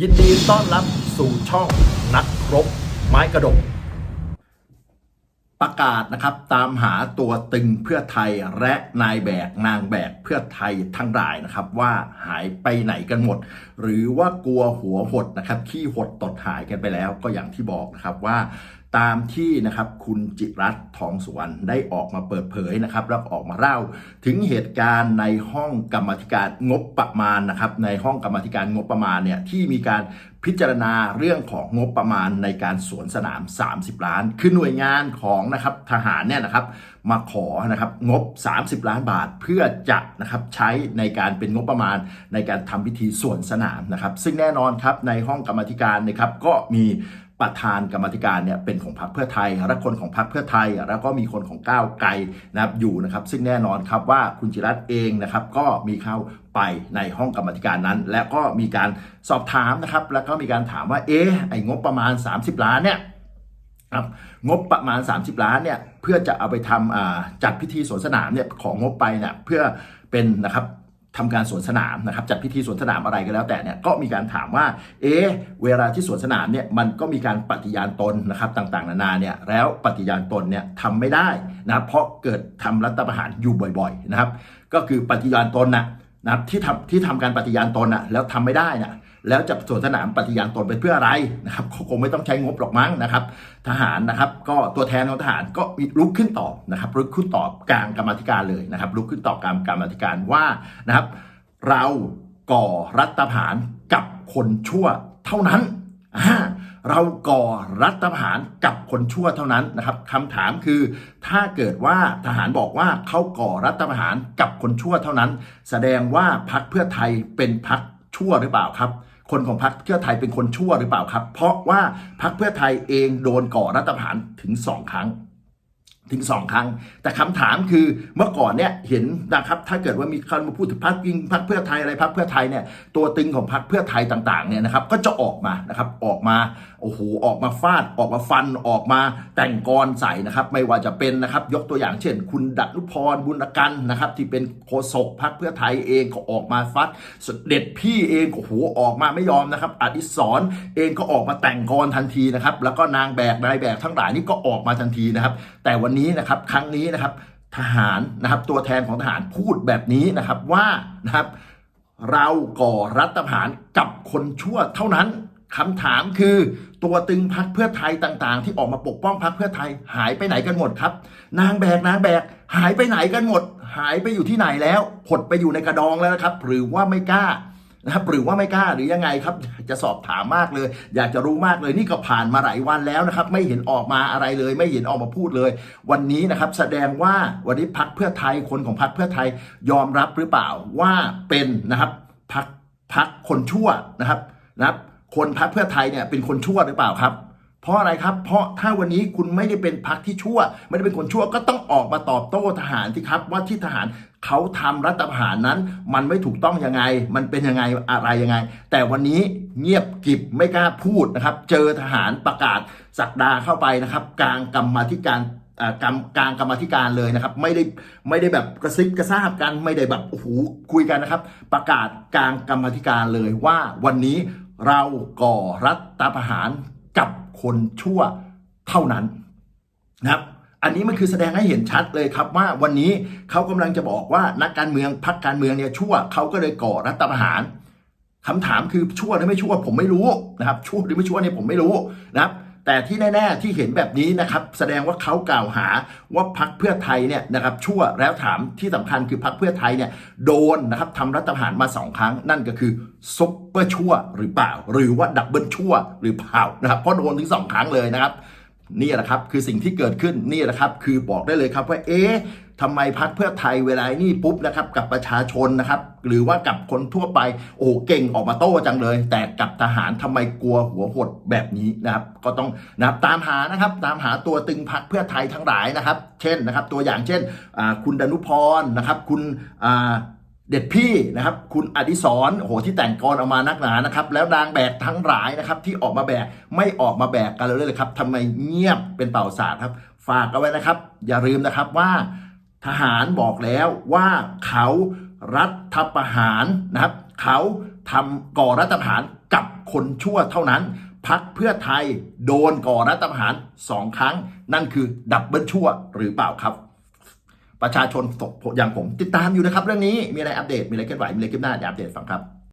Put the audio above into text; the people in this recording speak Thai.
ยินดีต้อนรับสู่ช่องนักรบไม้กระดก ประกาศนะครับตามหาตัวตึงเพื่อไทยและนายแบกนางแบกเพื่อไทยทั้งหลายนะครับ ว่าหายไปไหนกันหมด หรือว่ากลัวหัวหดนะครับขี้หดตดหายกันไปแล้วก็อย่างที่บอกนะครับว่า ตามที่นะครับคุณจิรัตทองสุวรรณได้ออกมาเปิดเผยนะครับแล้วออกมาเล่าถึงเหตุการณ์ในห้องกรรมธิการงบประมาณนะครับในห้องกรรมธิการงบประมาณเนี่ยที่มีการพิจารณาเรื่องของงบประมาณในการสวนสนาม 30 ล้าน คือหน่วยงานของนะครับทหารเนี่ยนะครับมาขอนะครับงบ 30 ล้านบาทเพื่อจะนะครับใช้ในการเป็นงบประมาณในการทำพิธีสวนสนามนะครับ ซึ่งแน่นอนครับในห้องกรรมธิการนะครับก็มี ประธานกรรมธิการเนี่ยเป็นของพรรคเพื่อไทยและคนของพรรคเพื่อไทย แล้วก็มีคนของก้าวไกลนะครับอยู่นะครับซึ่งแน่นอนครับว่าคุณจิรัตเองนะครับก็มีเข้าไปในห้องกรรมธิการนั้น และก็มีการสอบถามนะครับ แล้วก็มีการถามว่าเอ๊ะไอ้งบประมาณ 30 ล้านเนี่ยครับงบประมาณ 30 ล้านเนี่ยเพื่อจะเอาไปทำจัดพิธีสวนสนามเนี่ยของงบไปเนี่ยเพื่อเป็นนะครับ ทำการสวนสนามนะครับจัดพิธีสวนสนามอะไรก็แล้วแต่เนี่ยก็มีการถามว่า เอ๊ะเวลาที่สวนสนามเนี่ยมันก็มีการปฏิญาณตนนะครับต่างๆ นานาเนี่ยแล้วปฏิญาณตนเนี่ยทำไม่ได้นะเพราะเกิดทำรัฐประหารอยู่บ่อย ๆนะครับ ก็คือปฏิญาณตนนะ นะครับที่ทำที่ทำการปฏิญาณตนนะแล้วทำไม่ได้นะแล้วจะสวนสนามปฏิญาณตนไปเพื่ออะไรนะครับเขาคงไม่ต้องใช้งบหรอกมั้งนะครับ ทหารนะครับ ก็ตัวแทนของทหารก็ลุกขึ้นตอบนะครับลุกขึ้นตอบกลางกรรมธิการเลยนะครับลุกขึ้นตอบกลางกรรมธิการว่านะครับ เราก่อรัฐประหารกับคนชั่วเท่านั้นอ่า เราก่อรัฐประหารกับคนชั่วเท่านั้นนะครับคำถามคือ ถ้าเกิดว่าทหารบอกว่าเขาก่อรัฐประหารกับคนชั่วเท่านั้น แสดงว่าพักเพื่อไทยเป็นพักชั่วหรือเปล่าครับคนของพรรคเพื่อไทยเป็นคนชั่วหรือเปล่าครับ เพราะว่าพรรคเพื่อไทยเองโดนก่อรัฐประหารถึงสองครั้ง ถึงสองครั้ง แต่คำถามคือเมื่อก่อนเนี่ยเห็นนะครับถ้าเกิดว่ามีคนมาพูดถึงพรรคยิงพรรคเพื่อไทยอะไรพรรคเพื่อไทยเนี่ยตัวตึงของพรรคเพื่อไทยต่างๆเนี่ยนะครับก็จะออกมานะครับออกมาโอ้โหออกมาฟาดออกมาฟันออกมาแต่งกรใส่นะครับไม่ว่าจะเป็นนะครับยกตัวอย่างเช่น คุณดันุพรบุญกันนะครับที่เป็นโฆษกพรรคเพื่อไทยเองก็ออกมาฟัดเด็จพี่เองโอ้โหออกมาไม่ยอมนะครับอดิศรเองก็ออกมาแต่งกรทันทีนะครับแล้วก็นางแบกนายแบกทั้งหลายนี่ก็ออกมาทันทีนะครับแต่วันวันนี้นะครับครั้งนี้นะครับ ทหารนะครับตัวแทนของทหารพูดแบบนี้นะครับว่านะครับ เราก่อรัฐประหารกับคนชั่วเท่านั้นคำถามคือตัวตึงพักเพื่อไทยต่างๆ ที่ออกมาปกป้องพักเพื่อไทยหายไปไหนกันหมดครับ นางแบกนางแบกหายไปไหนกันหมด หายไปอยู่ที่ไหนแล้วหดไปอยู่ในกระดองแล้วนะครับ หรือว่าไม่กล้า นะครับหรือว่าไม่กล้าหรือยังไงครับ จะสอบถามมากเลย อยากจะรู้มากเลยนี่ก็ผ่านมาหลายวันแล้วนะครับ ไม่เห็นออกมาอะไรเลย ไม่เห็นออกมาพูดเลย วันนี้นะครับแสดงว่าวันนี้พักเพื่อไทยคนของพักเพื่อไทยยอมรับหรือเปล่าว่าเป็นนะครับพักพักคนชั่วนะครับนะครับคนพักเพื่อไทยเนี่ยเป็นคนชั่วหรือเปล่าครับ เพราะอะไรครับ เพราะถ้าวันนี้คุณไม่ได้เป็นพักที่ชั่ว ไม่ได้เป็นคนชั่วก็ต้องออกมาตอบโต้ทหารที่ครับ ว่าที่ทหารเขาทำรัฐประหารนั้น มันไม่ถูกต้องยังไง มันเป็นยังไงอะไรยังไง แต่วันนี้เงียบกิบไม่กล้าพูดนะครับ เจอทหารประกาศสักดาเข้าไปนะครับ กลางกรรมธิการอ่ากรรมกลางกรรมาธิการเลยนะครับ ไม่ได้ไม่ได้แบบกระซิบกระซาบกันไม่ได้แบบโอ้โหคุยกันนะครับ ประกาศกลางกรรมาธิการเลยว่าวันนี้เราก่อรัฐประหาร คนชั่วเท่านั้นนะครับอันนี้มันคือแสดงให้เห็นชัดเลยครับว่าวันนี้เขากำลังจะบอกว่านักการเมืองพรรคการเมืองเนี่ยชั่วเขาก็เลยก่อรัฐประหารคำถามคือชั่วหรือไม่ชั่วผมไม่รู้นะครับชั่วหรือไม่ชั่วเนี่ยผมไม่รู้นะครับ แต่ที่แน่ๆที่เห็นแบบนี้นะครับแสดงว่าเขากล่าวหาว่าพรรคเพื่อไทยเนี่ยนะครับชั่วแล้วถามที่สำคัญคือพรรคเพื่อไทยเนี่ยโดนนะครับทำรัฐประหารมาสองครั้ง นั่นก็คือซุปเปอร์ชั่วหรือเปล่า หรือว่าดับเบิลชั่วหรือเปล่านะครับเพราะโดนถึงสองครั้งเลยนะครับนี่แหละครับคือสิ่งที่เกิดขึ้นนี่แหละครับคือบอกได้เลยครับว่าเอ๊ะ ทำไมพักเพื่อไทยเวลานี่ปุ๊บนะครับกับประชาชนนะครับ หรือว่ากับคนทั่วไปโอ้เก่งออกมาโต้จังเลย แต่กับทหารทำไมกลัวหัวหดแบบนี้นะครับ ก็ต้องนะครับตามหานะครับตามหาตัวตึงพักเพื่อไทยทั้งหลายนะครับ เช่นนะครับ ตัวอย่างเช่นคุณดนุพรนะครับ คุณเด็ดพี่นะครับ คุณอดิศรโหที่แต่งกรออกมานักหนานะครับ แล้วนางแบกทั้งหลายนะครับ ที่ออกมาแบกไม่ออกมาแบกกันเลยเลยครับทำไมเงียบเป็นเป่าศาสาดครับ ฝากเอาไว้นะครับ อย่าลืมนะครับว่า ทหารบอกแล้วว่าเขารัฐประหารนะครับเขาทำก่อรัฐประหารกับคนชั่วเท่านั้นพักเพื่อไทยโดนก่อรัฐประหารสองครั้ง นั่นคือดับเบิลชั่วหรือเปล่าครับ ประชาชนอย่างผมติดตามอยู่นะครับ เรื่องนี้มีอะไรอัปเดตมีอะไรเคลื่อนไหวมีอะไรขึ้นหน้าเดี๋ยวอัปเดตฟังครับ